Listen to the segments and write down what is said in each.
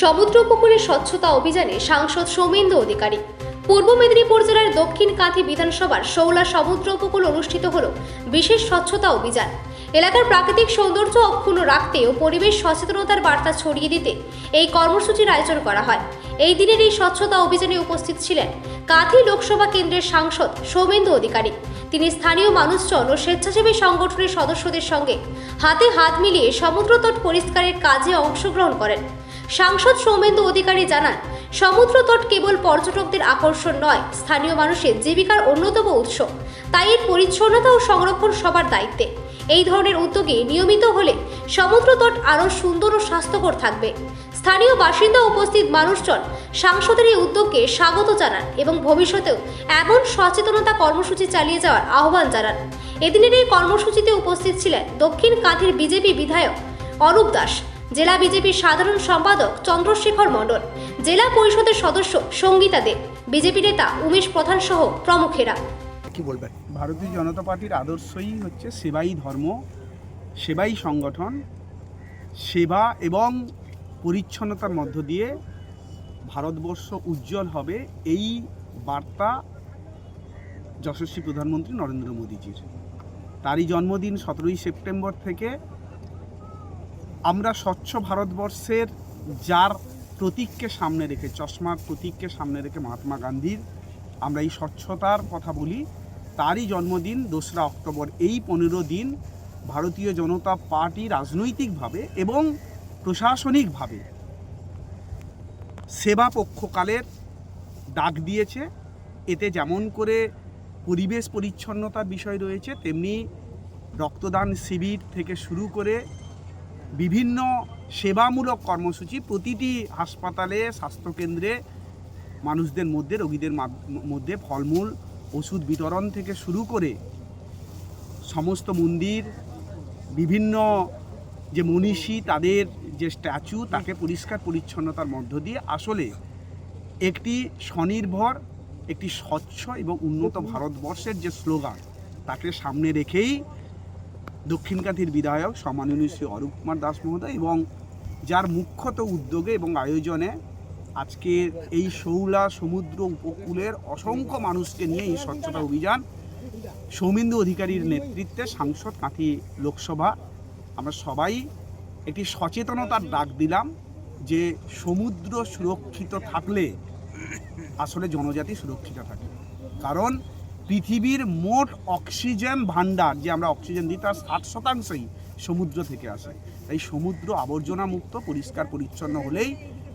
সমুদ্র উপকূলে স্বচ্ছতা অভিযানে সাংসদ সৌমেন্দু অধিকারী। পূর্ব মেদিনীপুর জেলার দক্ষিণ কাঁথি বিধানসভার শৌলা সমুদ্র উপকূল অনুষ্ঠিত হল বিশেষ স্বচ্ছতা অভিযান। এলাকার প্রাকৃতিক সৌন্দর্য অক্ষুণ্ণ রাখতে ও পরিবেশ সচেতনতার বার্তা ছড়িয়ে দিতে এই কর্মসূচির আয়োজন করা হয়। এই দিনের এই স্বচ্ছতা অভিযানে উপস্থিত ছিলেন কাঁথি লোকসভা কেন্দ্রের সাংসদ সৌমেন্দু অধিকারী। তিনি স্থানীয় মানুষজন ও স্বেচ্ছাসেবী সংগঠনের সদস্যদের সঙ্গে হাতে হাত মিলিয়ে সমুদ্রতট পরিষ্কারের কাজে অংশগ্রহণ করেন। সাংসদ সৌমেন্দু অধিকারী জানান সমুদ্রতট কেবল পর্যটকদের আকর্ষণ নয়, স্থানীয় মানুষের জীবিকার অন্যতম উৎস। তাই এর পরিচ্ছন্নতা ও সংরক্ষণ সবার দায়িত্বে। এই ধরনের উদ্যোগে নিয়মিত হলে সমুদ্রতট আরও সুন্দর ও স্বাস্থ্যকর থাকবে। স্থানীয় বাসিন্দা উপস্থিত মানুষজন সাংসদের এই উদ্যোগকে স্বাগত জানান এবং ভবিষ্যতেও এমন সচেতনতা কর্মসূচি চালিয়ে যাওয়ার আহ্বান জানান। এদিনের এই কর্মসূচিতে উপস্থিত ছিলেন দক্ষিণ কাঁথির বিজেপি বিধায়ক অরূপ দাস জেলা বিজেপির সাধারণ সম্পাদক চন্দ্রশেখর মণ্ডল, জেলা পরিষদের সদস্য সঙ্গীতা দেব বিজেপি নেতা উমেশ প্রধান সহ প্রমুখেরা। কি বলবেন? ভারতীয় জনতা পার্টির আদর্শই হচ্ছে সেবাই ধর্ম, সেবাই সংগঠন, সেবা এবং পরিচ্ছন্নতার মধ্য দিয়ে ভারতবর্ষ উজ্জ্বল হবে এই বার্তা যশস্বী প্রধানমন্ত্রী নরেন্দ্র মোদীজির। তারই জন্মদিন সতেরোই সেপ্টেম্বর থেকে আমরা স্বচ্ছ ভারতবর্ষের যার প্রতীককে সামনে রেখে, চশমার প্রতীককে সামনে রেখে মহাত্মা গান্ধীর আমরা এই স্বচ্ছতার কথা বলি, তারই জন্মদিন দোসরা অক্টোবর। এই পনেরো দিন ভারতীয় জনতা পার্টি রাজনৈতিকভাবে এবং প্রশাসনিকভাবে সেবা পক্ষকালের ডাক দিয়েছে। এতে যেমন করে পরিবেশ পরিচ্ছন্নতার বিষয় রয়েছে, তেমনি রক্তদান শিবির থেকে শুরু করে বিভিন্ন সেবামূলক কর্মসূচি প্রতিটি হাসপাতালে, স্বাস্থ্যকেন্দ্রে মানুষদের মধ্যে, রোগীদের মধ্যে ফলমূল, ওষুধ বিতরণ থেকে শুরু করে সমস্ত মন্দির, বিভিন্ন যে মনীষী, তাদের যে স্ট্যাচু, তাকে পরিষ্কার পরিচ্ছন্নতার মধ্য দিয়ে আসলে একটি স্বনির্ভর, একটি স্বচ্ছ এবং উন্নত ভারতবর্ষের যে স্লোগান, তাকে সামনে রেখেই দক্ষিণকান্থির বিধায়ক সম্মাননীয় শ্রী অরূপ কুমার দাস মহোদয় এবং যার মুখ্যত উদ্যোগে এবং আয়োজনে আজকে এই শৌলা সমুদ্র উপকূলের অসংখ্য মানুষকে নিয়ে এই স্বচ্ছতা অভিযান সৌমেন্দু অধিকারীর নেতৃত্বে সাংসদ কাঁথি লোকসভা। আমরা সবাই একটি সচেতনতার ডাক দিলাম যে সমুদ্র সুরক্ষিত থাকলে আসলে জনজাতি সুরক্ষিত থাকে। কারণ পৃথিবীর মোট অক্সিজেন ভাণ্ডার, যে আমরা অক্সিজেন দিই, তার ষাট শতাংশই সমুদ্র থেকে আসে। তাই সমুদ্র আবর্জনা মুক্ত, পরিষ্কার, পরিচ্ছন্ন হলেই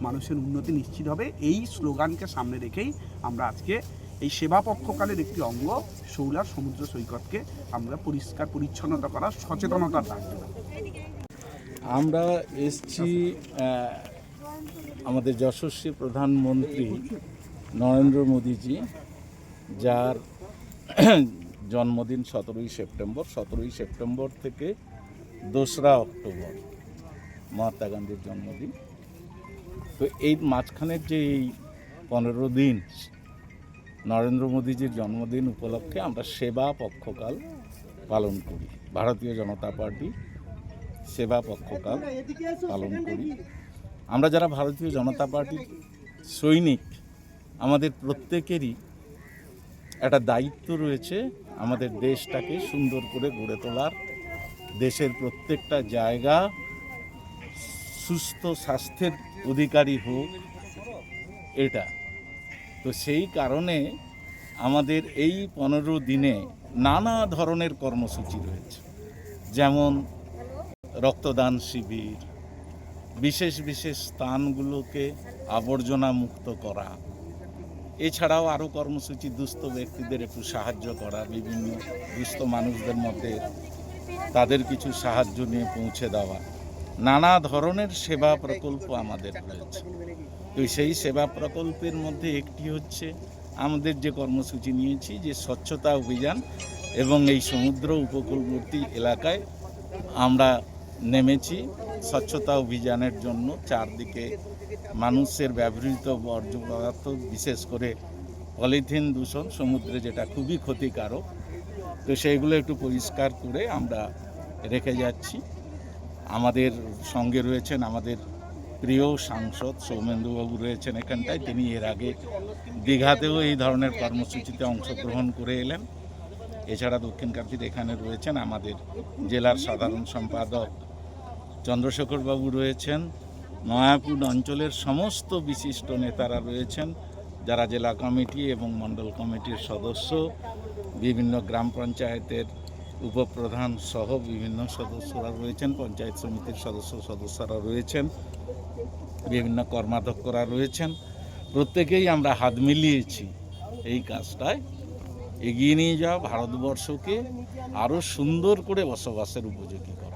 মানুষের উন্নতি নিশ্চিত হবে। এই স্লোগানকে সামনে রেখেই আমরা আজকে এই সেবা পক্ষকালের একটি অঙ্গ শৌলার সমুদ্র সৈকতকে আমরা পরিষ্কার, পরিচ্ছন্নতা করার সচেতনতার ডাক আমরা এসছি আমাদের যশস্বী প্রধানমন্ত্রী নরেন্দ্র মোদীজি, যার জন্মদিন সতেরোই সেপ্টেম্বর। সতেরোই সেপ্টেম্বর থেকে দোসরা অক্টোবর মহাত্মা গান্ধীর জন্মদিন। তো এই মাঝখানের যে এই পনেরো দিন নরেন্দ্র মোদীজির জন্মদিন উপলক্ষে আমরা সেবা পক্ষকাল পালন করি। ভারতীয় জনতা পার্টি সেবা পক্ষকাল পালন করি। আমরা যারা ভারতীয় জনতা পার্টির সৈনিক, আমাদের প্রত্যেকেরই একটা দায়িত্ব রয়েছে আমাদের দেশটাকে সুন্দর করে গড়ে তোলার। দেশের প্রত্যেকটা জায়গা সুস্থ স্বাস্থ্যের অধিকারী হোক, এটা। তো সেই কারণে আমাদের এই পনেরো দিনে নানা ধরনের কর্মসূচি রয়েছে। যেমন রক্তদান শিবির, বিশেষ বিশেষ স্থানগুলোকে আবর্জনা মুক্ত করা এছাড়াও আরও কর্মসূচি দুস্থ ব্যক্তিদের একটু সাহায্য করা, বিভিন্ন দুস্থ মানুষদের মধ্যে তাদের কিছু সাহায্য নিয়ে পৌঁছে দেওয়া। নানা ধরনের সেবা প্রকল্প আমাদের রয়েছে। তো সেই সেবা প্রকল্পের মধ্যে একটি হচ্ছে আমাদের যে কর্মসূচি নিয়েছি, যে স্বচ্ছতা অভিযান এবং এই সমুদ্র উপকূলবর্তী এলাকায় আমরা নেমেছি। স্বচ্ছতা অভিযানের জন্য চারদিকে মানুষের ব্যবহৃত বর্জ্য পদার্থ, বিশেষ করে পলিথিন দূষণ, সমুদ্রে যেটা খুবই ক্ষতিকারক। তো সেইগুলো একটু পরিষ্কার করে আমরা রেখে যাচ্ছি। আমাদের সঙ্গে রয়েছেন আমাদের প্রিয় সাংসদ সৌমেন্দুবাবু রয়েছেন এখানটায়। তিনি এর আগে দীঘাতেও এই ধরনের কর্মসূচিতে অংশগ্রহণ করে এলেন। এছাড়া দক্ষিণ কার্তির এখানে রয়েছেন আমাদের জেলার সাধারণ সম্পাদক চন্দ্রশেখরবাবু রয়েছেন নয়াপুর অঞ্চলের সমস্ত বিশিষ্ট নেতারা রয়েছেন, যারা জেলা কমিটি এবং মণ্ডল কমিটির সদস্য, বিভিন্ন গ্রাম পঞ্চায়েতের উপপ্রধান সহ বিভিন্ন সদস্যরা রয়েছেন, পঞ্চায়েত সমিতির সদস্য সদস্যরা রয়েছেন, বিভিন্ন কর্মাধ্যক্ষরা রয়েছেন। প্রত্যেকেই আমরা হাত মিলিয়েছি এই কাজটায়। এগিয়ে নিয়ে যাওয়া ভারতবর্ষকে আরও সুন্দর করে বসবাসের উপযোগী করা।